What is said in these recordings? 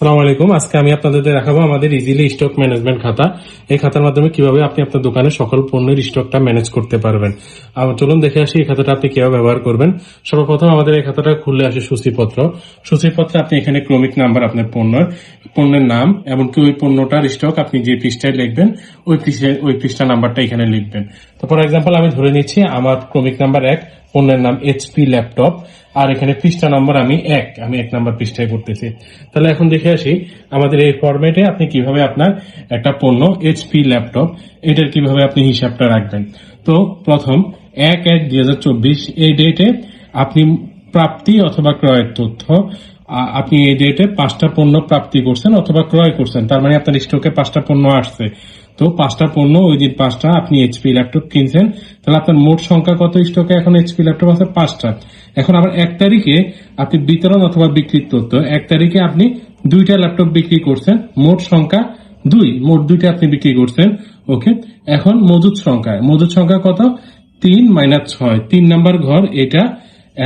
আসসালামু আলাইকুম। আজকে আমি আপনাদের দেখাবো আমাদের ইজিলি স্টক ম্যানেজমেন্ট খাতা। এই খাতার মাধ্যমে কীভাবে আপনি আপনার দোকানে সকল পণ্যের স্টকটা ম্যানেজ করতে পারবেন। চলুন দেখে আসি এই খাতাটা আপনি কীভাবে ব্যবহার করবেন। সর্বপ্রথম আমাদের এই খাতাটা খুললে আসে সূচিপত্র। সূচিপত্রে আপনি এখানে ক্রমিক নাম্বার আপনার পণ্যের পণ্যের নাম এমনকি ওই পণ্যটার স্টক আপনি যে পৃষ্ঠায় লিখবেন, ওই পৃষ্ঠায়, ওই পৃষ্ঠা নাম্বারটা এখানে লিখবেন। তো ফর এক্সাম্পল আমি ধরে নিচ্ছি আমার ক্রমিক নাম্বার এক পণ্যের নাম এইচপি ল্যাপটপ আর এখানে পৃষ্ঠা নম্বর আমি এক আমি এক নম্বর পৃষ্ঠায় করতেছি তাহলে এখন দেখে আসি আমাদের এই ফরম্যাটে আপনি কীভাবে আপনার একটা পণ্য এইচপি ল্যাপটপ এটার কীভাবে আপনি হিসাবটা রাখবেন। তো প্রথম, এক এক দুই হাজার চব্বিশ এই ডেটে আপনি প্রাপ্তি অথবা ক্রয়ের তথ্য আপনি এই ডেটে পাঁচটা পণ্য প্রাপ্তি করছেন অথবা ক্রয় করছেন, তার মানে আপনার স্টকে পাঁচটা পণ্য আসছে। তো পাঁচটা পণ্য, ওই দিন পাঁচটা, আপনি এইচপি ল্যাপটপ কিনছেন, তাহলে আপনার মোট সংখ্যা কত স্টকে এখন এইচপি ল্যাপটপ আছে পাঁচটা? এখন আবার এক তারিখে আপনি বিতরণ অথবা বিক্রির তথ্য, এক তারিখে আপনি দুইটা ল্যাপটপ বিক্রি করছেন, মোট সংখ্যা দুই, মোট দুইটা আপনি বিক্রি করছেন, ওকে? এখন মজুদ সংখ্যা মজুদ সংখ্যা কত? তিন মাইনাস ছয়, তিন নাম্বার ঘর এটা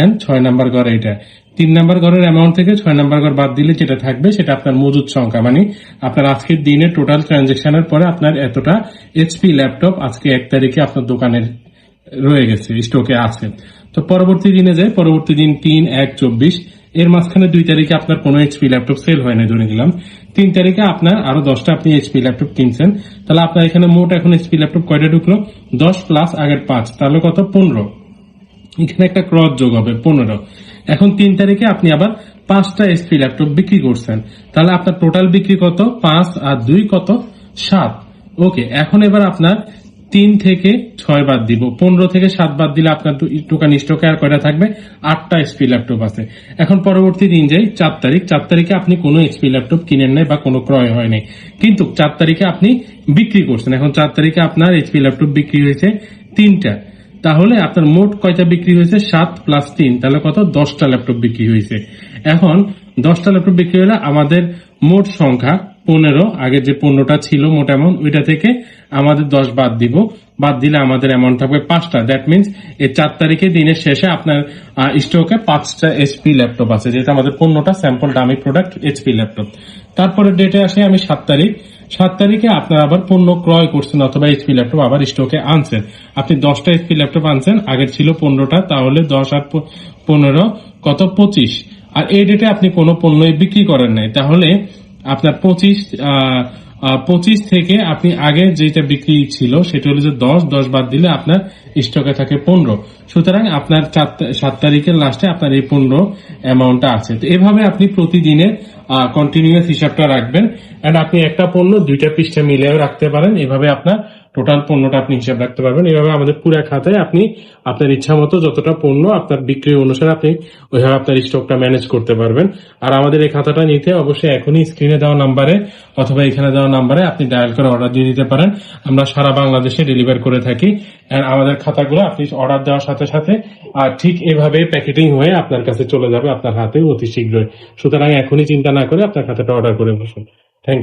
এন্ড ছয় নাম্বার ঘর এটা। তিন নাম্বার ঘরের অ্যামাউন্ট থেকে ছয় নাম্বার ঘর বাদ দিলে যেটা থাকবে, সেটা আপনার মজুদ সংখ্যা। মানে আপনার আজকের দিনে টোটাল ট্রানজেকশনের পরে আপনার এতটা এইচপি ল্যাপটপ আজকে এক তারিখে আপনার দোকানের রয়ে গেছে স্টকে আছে। তো পরবর্তী দিনে যায় পরবর্তী দিন তিন, এক, চব্বিশ, এর মাঝখানে দুই তারিখে আপনার কোনো এইচপি ল্যাপটপ সেল হয় না ধরে নিলাম। তিন তারিখে আপনার আরও দশটা আপনি এইচপি ল্যাপটপ কিনছেন। তাহলে আপনার এখানে মোট এখন এইচপি ল্যাপটপ কয়টা ঢুকলো? দশ প্লাস আগের পাঁচ, তাহলে কত? পনেরো। এখানে একটা ক্রস যোগ হবে, পনেরো। এখন তিন তারিখে আপনি আবার পাঁচটা এসপি ল্যাপটপ বিক্রি করছেন। তাহলে আপনার টোটাল বিক্রি কত? পাঁচ আর দুই কত? সাত। ওকে এখন এবার আপনার তিন থেকে ছয় বাদ দিব। পনেরো থেকে সাত বাদ দিলে আপনার টোকান স্টকে আর কয়টা থাকবে? আটটা এসপি ল্যাপটপ আছে। এখন পরবর্তী দিন যাই চার তারিখ, চার তারিখে আপনি কোনো এসপি ল্যাপটপ কিনেন নাই বা কোনো ক্রয় হয় নাই। কিন্তু চার তারিখে আপনি বিক্রি করছেন। এখন চার তারিখে আপনার এইচপি ল্যাপটপ বিক্রি হয়েছে তিনটা। তাহলে আপনার মোট কয়টা বিক্রি হয়েছে? সাত প্লাস তিন। তাহলে কত? দশটা ল্যাপটপ বিক্রি হয়েছে। এখন দশটা ল্যাপটপ বিক্রি হলে আমাদের মোট সংখ্যা পনেরো। আগে যে পনেরোটা ছিল মোট অ্যামাউন্ট ওইটা থেকে আমাদের দশ বাদ দিব। বাদ দিলে আমাদের অ্যামাউন্ট থাকবে পাঁচটা। দ্যাট মিনস এই চার তারিখে দিনের শেষে আপনার স্টকে পাঁচটা এইচপি ল্যাপটপ আছে, যেটা আমাদের পনেরোটা স্যাম্পল দামি প্রোডাক্ট এইচপি ল্যাপটপ। তারপরে ডেটে আসে আমি সাত তারিখ। সাত তারিখে আপনার আবার পণ্য ক্রয় করছেন অথবা এইচপি ল্যাপটপ আবার স্টকে আনছেন। আপনি দশটা এইচপি ল্যাপটপ আনছেন, আগের ছিল পনেরোটা, তাহলে দশ আর পনেরো, কত? পঁচিশ। আর এই ডেটে আপনি কোনো পণ্যই বিক্রি করেন নাই। তাহলে আপনার পঁচিশ পঁচিশ থেকে আপনি আগে যেটা বিক্রি ছিল, সেটা হলো যে দশ দশ বাদ দিলে আপনার স্টকে থাকে পনেরো। সুতরাং আপনার সাত তারিখের লাস্টে আপনার এই পনেরো অ্যামাউন্টটা আছে। তো এভাবে আপনি প্রতিদিনের কন্টিনিউয়াস হিসাবটা রাখবেন। অ্যান্ড আপনি একটা পণ্য দুইটা পৃষ্ঠা মিলিয়েও রাখতে পারেন। এভাবে আপনার টোটাল পণ্যটা আপনি হিসাব রাখতে পারবেন। এভাবে আমাদের পুরো খাতায় আপনি আপনার ইচ্ছা মতো যতটা পণ্য আপনার বিক্রি অনুসারে আপনি ওইভাবে আপনার স্টকটা ম্যানেজ করতে পারবেন। আর আমাদের এই খাতাটা নিতে অবশ্যই এখনই স্ক্রিনে দেওয়া নাম্বারে অথবা এখানে দেওয়া নাম্বারে আপনি ডায়াল করে অর্ডার দিয়ে দিতে পারেন। আমরা সারা বাংলাদেশে ডেলিভার করে থাকি। আমাদের খাতাগুলো আপনি অর্ডার দেওয়ার সাথে সাথে, আর ঠিক এভাবে প্যাকেটিং হয়ে আপনার কাছে চলে যাবে আপনার হাতে অতি শীঘ্রই। সুতরাং এখনই চিন্তা না করে আপনার খাতাটা অর্ডার করে বসুন। Thank you